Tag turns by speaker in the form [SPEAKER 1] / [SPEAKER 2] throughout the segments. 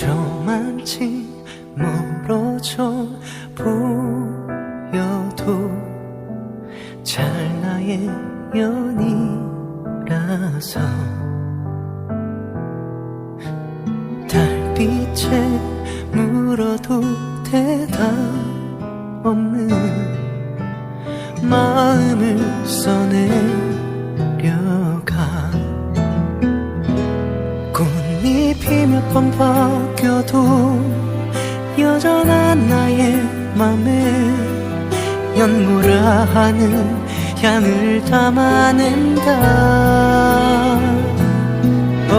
[SPEAKER 1] 저만치 멀어져 보여도 잘 나의 연이라서 달빛에 물어도 대답 없는 마음을 써내 꽃잎이 몇번 바뀌어도 여전한 나의 맘에 연무라 하는 향을 담아낸다. 오,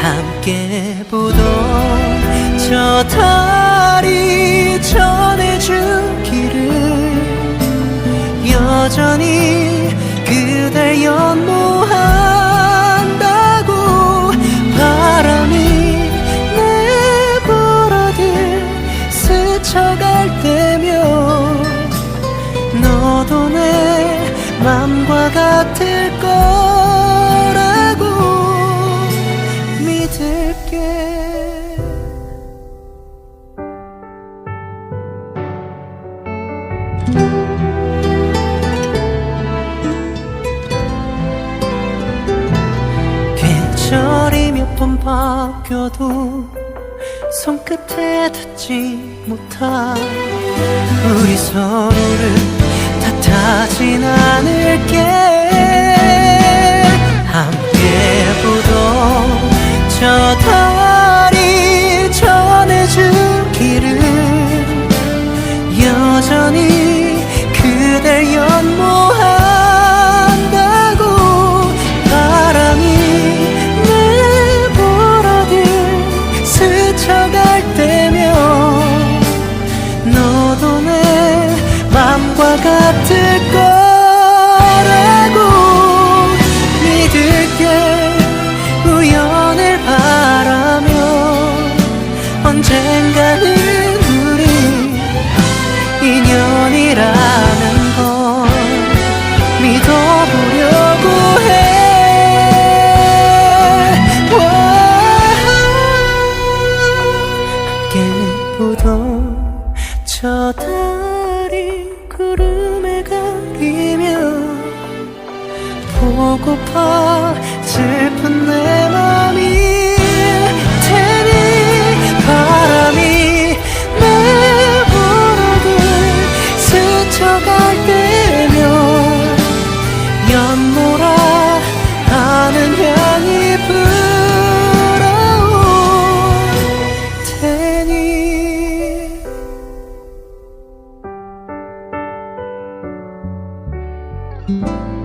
[SPEAKER 1] 함께 보던 저 달이 전해주기를 여전히 그댈 연모 너도 내 맘과 같을 거라고 믿을게. 계절이 몇 번 바뀌어도 손끝에 닿지 못한 우리 서로를 탓하진 않을게. 함께 보던 저 달이 전해주기를 여전히 그댈 연모 언젠가는 우리 인연이라는 걸 믿어보려고 해. 와, 함께 보던 저 달이 구름에 가리며 보고파 슬 thank you